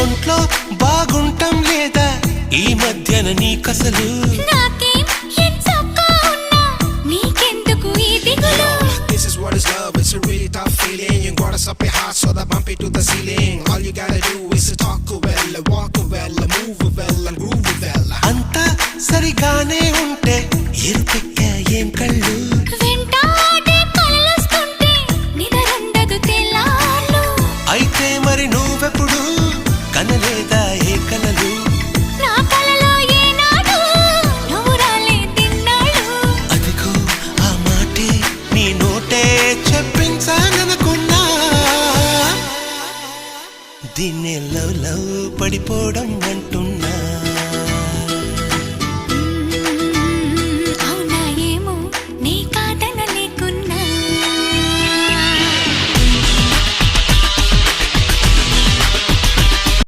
ఒంట్లో బాగుంటం లేదా ఈ మధ్యన నీకసలు This is what is love, it's a really tough feeling. You got us up your heart so that bump it to the ceiling. All you gotta do is to talk well, walk well, move well, and groove well. అంతా సరిగానే ఉంటే ఎరుపెక్క ఏం కళ్ళు కనలేదా ఏ కలలు? నా కలలో ఏనాడు నువ్వు రాలేదిన్నాడు అదిగో ఆ మాటే నీ నోటే చెప్పించాలనుకున్నా దీన్నే లవ్ లవ్ పడిపోవడం అంటున్నా.